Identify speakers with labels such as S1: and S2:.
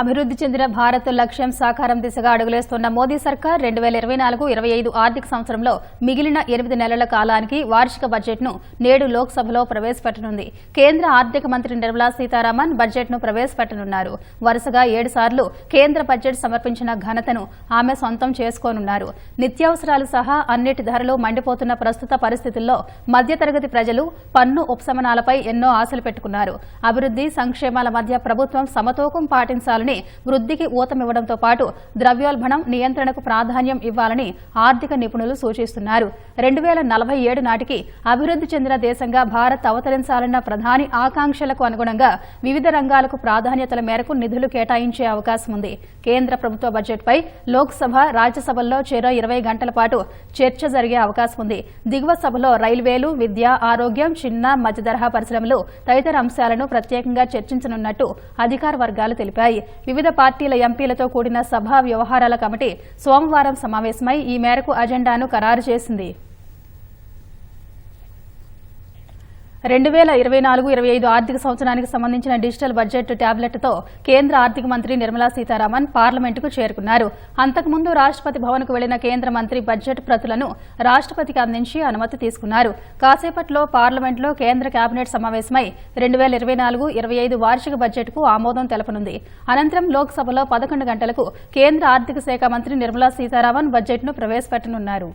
S1: అభివృద్ధి చెందిన భారత్ లక్ష్యం సాకారం దిశగా అడుగులేస్తున్న మోదీ సర్కార్ రెండు వేల ఇరవై నాలుగు ఇరవై ఐదు ఆర్థిక సంవత్సరంలో మిగిలిన ఎనిమిది నెలల కాలానికి వార్షిక బడ్జెట్ను నేడు లోక్సభలో ప్రవేశపెట్టనుంది. కేంద్ర ఆర్థిక మంత్రి నిర్మలా సీతారామన్ బడ్జెట్ను ప్రవేశపెట్టనున్నారు. వరుసగా ఏడు సార్లు కేంద్ర బడ్జెట్ సమర్పించిన ఘనతను ఆమె సొంతం చేసుకోనున్నారు. నిత్యావసరాలు సహా అన్నిటి ధరలు మండిపోతున్న ప్రస్తుత పరిస్థితుల్లో మధ్యతరగతి ప్రజలు పన్ను ఉపశమనాలపై ఎన్నో ఆశలు పెట్టుకున్నారు. అభివృద్ధి సంక్షేమాల మధ్య ప్రభుత్వం సమతూకం పాటించాలని వృద్ధికి ఊతమివ్వడంతో పాటు ద్రవ్యోల్బణం నియంత్రణకు ప్రాధాన్యం ఇవ్వాలని ఆర్థిక నిపుణులు సూచిస్తున్నారు. రెండు వేల నలభై ఏడు నాటికి అభివృద్ధి చెందిన దేశంగా భారత్ అవతరించాలన్న ప్రధాని ఆకాంక్షలకు అనుగుణంగా వివిధ రంగాలకు ప్రాధాన్యతల మేరకు నిధులు కేటాయించే అవకాశం ఉంది. కేంద్ర ప్రభుత్వ బడ్జెట్పై లోక్సభ రాజ్యసభల్లో చెరో ఇరవై గంటల పాటు చర్చ జరిగే అవకాశం ఉంది. దిగువ సభలో రైల్వేలు విద్య ఆరోగ్యం చిన్న మధ్యతరహా పరిశ్రమలు తదితర అంశాలను ప్రత్యేకంగా చర్చించనున్నట్టు అధికార వర్గాలు తెలిపాయి. వివిధ పార్టీల ఎంపీలతో కూడిన సభా వ్యవహారాల కమిటీ సోమవారం సమావేశమై ఈ మేరకు అజెండాను ఖరారు చేసింది. రెండు వేల ఇరవై నాలుగు ఇరవై ఐదు ఆర్థిక సంవత్సరానికి సంబంధించిన డిజిటల్ బడ్జెట్ ట్యాబ్లెట్తో కేంద్ర ఆర్థిక మంత్రి నిర్మలా సీతారామన్ పార్లమెంటుకు చేరుకున్నారు. అంతకుముందు రాష్ట్రపతి భవన్కు వెళ్ళిన కేంద్ర మంత్రి బడ్జెట్ ప్రతులను రాష్ట్రపతికి అందించి అనుమతి తీసుకున్నారు. కాసేపట్లో పార్లమెంట్లో కేంద్ర కేబినెట్ సమావేశమై రెండు వేల ఇరవై నాలుగు ఇరవై ఐదు వార్షిక బడ్జెట్కు ఆమోదం తెలపనుంది. అనంతరం లోక్సభలో పదకొండు గంటలకు కేంద్ర ఆర్థిక శాఖ మంత్రి నిర్మలా సీతారామన్ బడ్జెట్ను ప్రవేశపెట్టనున్నారు.